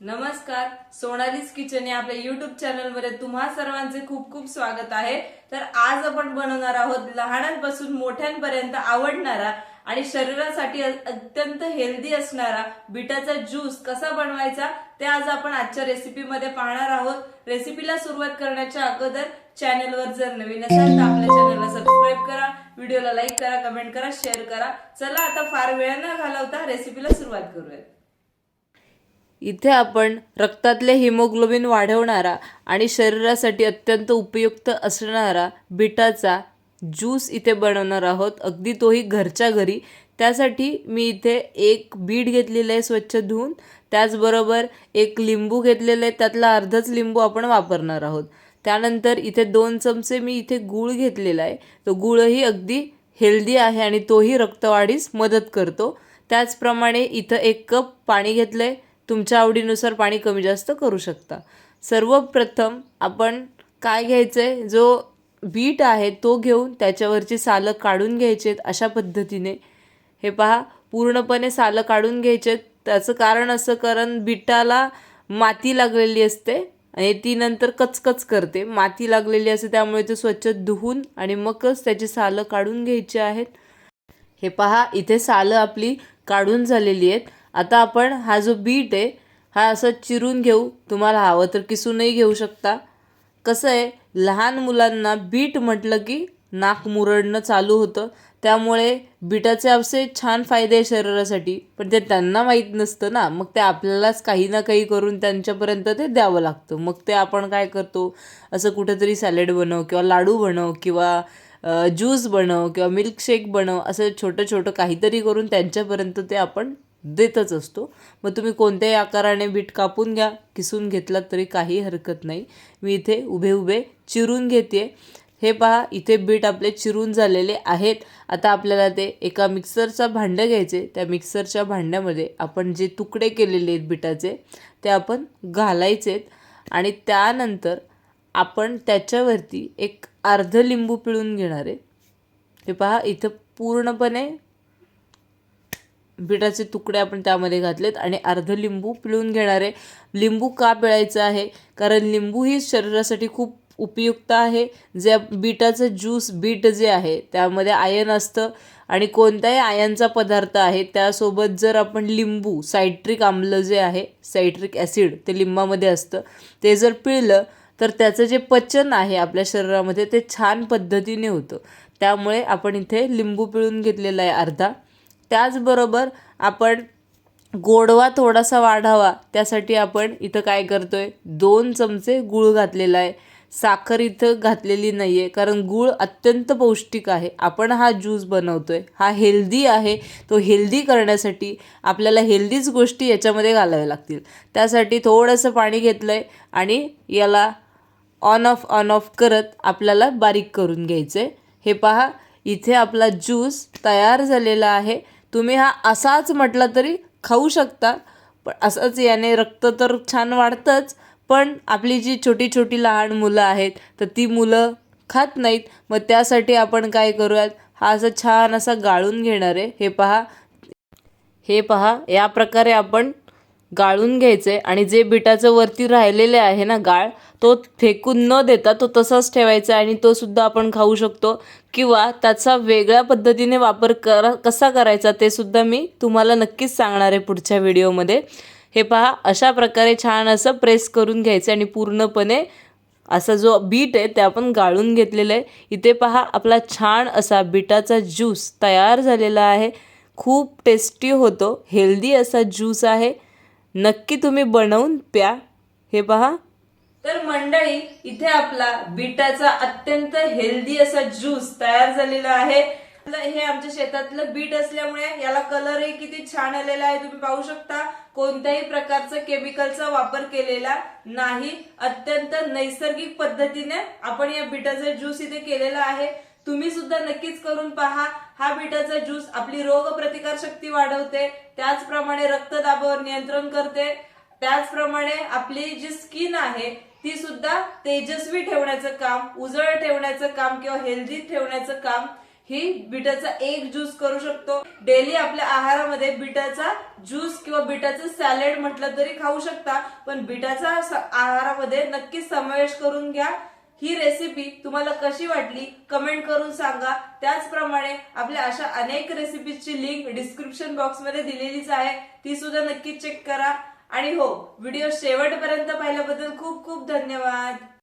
नमस्कार सोनालीज किचन या आपल्या युट्यूब चॅनलमध्ये तुम्हा सर्वांचे खूप खूप स्वागत आहे. तर आज आपण बनवणार आहोत लहानांपासून मोठ्यांपर्यंत आवडणारा आणि शरीरासाठी अत्यंत हेल्दी असणारा बिटाचा ज्यूस कसा बनवायचा ते आज आपण आजच्या रेसिपीमध्ये पाहणार आहोत. रेसिपीला सुरुवात करण्याच्या अगोदर चॅनलवर जर नवीन असाल तर आपल्या चॅनलला सबस्क्राईब करा व्हिडिओला लाईक करा कमेंट करा शेअर करा. चला आता फार वेळ न घालवता रेसिपीला सुरुवात करूयात. इथे आपण रक्तातले हिमोग्लोबिन वाढवणारा आणि शरीरासाठी अत्यंत उपयुक्त असणारा बिटाचा ज्यूस इथे बनवणार आहोत. अगदी तोही घरच्या घरी. त्यासाठी मी इथे एक बीट घेतलेलं आहे स्वच्छ धुवून. त्याचबरोबर एक लिंबू घेतलेलं आहे. त्यातला अर्धच लिंबू आपण वापरणार आहोत. त्यानंतर इथे दोन चमचे मी इथे गूळ घेतलेला आहे. तो गूळही अगदी हेल्दी आहे आणि तोही रक्तवाढीस मदत करतो. त्याचप्रमाणे इथं एक कप पाणी घेतलं आहे तुमच्या आवडीनुसार पाणी कमी जास्त करू शकता. सर्वप्रथम आपण काय घ्यायचं आहे जो बीट आहे तो घेऊन त्याच्यावरची सालं काढून घ्यायचे आहेत अशा पद्धतीने. हे पहा पूर्णपणे सालं काढून घ्यायचे आहेत त्याचं कारण असं कारण बिटाला माती लागलेली असते आणि ती नंतर कचकच करते. माती लागलेली असते त्यामुळे ते स्वच्छ धुवून आणि मगच त्याची सालं काढून घ्यायची आहेत. हे पहा इथे सालं आपली काढून झालेली आहेत. आता आपण हा जो बीट आहे हा असं चिरून घेऊ. तुम्हाला हवं तर किसूनही घेऊ शकता. कसं आहे लहान मुलांना बीट म्हटलं की नाक मुरडणं चालू होतं. त्यामुळे बीटाचे असे छान फायदे आहे शरीरासाठी. पण ते त्यांना माहीत नसतं ना. मग ते आपल्यालाच काही ना काही करून त्यांच्यापर्यंत ते द्यावं लागतं. मग ते आपण काय करतो? असं कुठेतरी सॅलेड बनव किंवा लाडू बनव किंवा ज्यूस बनव किंवा मिल्कशेक बनव. असं छोटं छोटं काहीतरी करून त्यांच्यापर्यंत ते आपण देतच असतो. मग तुम्ही कोणत्याही आकाराने बीट कापून घ्या किसून घेतलात तरी काही हरकत नाही. मी इथे उभे उभे चिरून घेते हे पहा इथे बीट आपले चिरून झालेले आहेत. आता आपल्याला ते एका मिक्सरचा भांडं घ्यायचे. त्या मिक्सरच्या भांड्यामध्ये आपण जे तुकडे केलेले आहेत बिटाचे ते आपण घालायचेत आणि त्यानंतर आपण त्याच्यावरती एक अर्ध लिंबू पिळून घेणार आहे. हे पहा इथं पूर्णपणे बिटाचे तुकडे आपण त्यामध्ये घातलेत आणि अर्ध लिंबू पिळून घेणार आहे. लिंबू का पिळायचं आहे? कारण लिंबू ही शरीरासाठी खूप उपयुक्त आहे. जे बीटाचं ज्यूस बीट जे आहे त्यामध्ये आयन असतं आणि कोणत्याही आयनचा पदार्थ आहे त्यासोबत जर आपण लिंबू सायट्रिक आम्ल जे आहे सायट्रिक ॲसिड ते लिंबामध्ये असतं ते जर पिळलं तर त्याचं जे पचन आहे आपल्या शरीरामध्ये ते छान पद्धतीने होतं. त्यामुळे आपण इथे लिंबू पिळून घेतलेला आहे अर्धा. त्याचबरोबर आपण गोडवा थोडासा वाढावा. त्यासाठी आपण इथं काय करतो आहे दोन चमचे गूळ घातलेला आहे. साखर इथं घातलेली नाही आहे कारण गूळ अत्यंत पौष्टिक आहे. आपण हा ज्यूस बनवतो आहे हा हेल्दी आहे. तो हेल्दी करण्यासाठी आपल्याला हेल्दीच गोष्टी याच्यामध्ये घालाव्या लागतील. त्यासाठी थोडंसं पाणी घेतलं आहे आणि याला ऑन ऑफ ऑन ऑफ करत आपल्याला बारीक करून घ्यायचं आहे हे पहा इथे आपला ज्यूस तयार झालेला आहे. तुम्ही हा असाच म्हटला तरी खाऊ शकता. पण असंच याने रक्त तर छान वाढतंच. पण आपली जी छोटी छोटी लहान मुलं आहेत तर ती मुलं खात नाहीत. मग त्यासाठी आपण काय करूयात? हा असं छान असा गाळून घेणार आहे. हे पहा. हे पहा. या प्रकारे आपण गाळून घ्यायचे आणि जे बिटाचं वरती राहिलेले आहे ना गाळ तो फेकून न देता तो तसाच ठेवायचा आणि तो सुद्धा आपण खाऊ शकतो. किंवा त्याचा वेगळ्या पद्धतीने वापर करा कसा करायचा ते सुद्धा मी तुम्हाला नक्कीच सांगणार आहे पुढच्या व्हिडिओमध्ये. हे पहा अशा प्रकारे छान असं प्रेस करून घ्यायचं आणि पूर्णपणे असा जो बीट आहे ते आपण गाळून घेतलेलं आहे. इथे पहा आपला छान असा बिटाचा ज्यूस तयार झालेला आहे. खूप टेस्टी होतो हेल्दी असा ज्यूस आहे. नक्की तुम्ही बनवून प्या. हे पहा. तर मंडळी इथे आपला बीटाचा अत्यंत हेल्दी असा ज्यूस तयार झालेला आहे. हे आमच्या शेतातलं बीट असल्यामुळे याला कलरही किती छान आलेला आहे तुम्ही पाहू शकता. कोणत्याही प्रकारचा केमिकलचा वापर केलेला नाही. अत्यंत नैसर्गिक पद्धतीने आपण या बीटाचा ज्यूस इथे केलेला आहे. तुम्ही सुद्धा नक्कीच करून पहा. हा बीटाचा ज्यूस आपली रोग प्रतिकार शक्ती वाढवते त्याचप्रमाणे रक्तदाबावर नियंत्रण करते. त्याचप्रमाणे आपली जी स्किन आहे ती सुद्धा तेजस्वी ठेवण्याचं काम उजळ ठेवण्याचं काम किंवा हेल्दी ठेवण्याचं काम ही बिटाचा एक ज्यूस करू शकतो. डेली आपल्या आहारामध्ये बिटाचा ज्यूस किंवा बिटाचं सॅलेड म्हटलं तरी खाऊ शकता पण बिटाचा आहारामध्ये नक्कीच समावेश करून घ्या. ही रेसिपी तुम्हाला कशी वाटली कमेंट करून सांगा. त्याचप्रमाणे आपल्या अशा अनेक रेसिपीजची लिंक डिस्क्रिप्शन बॉक्समध्ये दिलेलीच आहे. ती सुद्धा नक्की चेक करा. आणि हो व्हिडिओ शेवटपर्यंत पाहिल्याबद्दल खूप खूप धन्यवाद.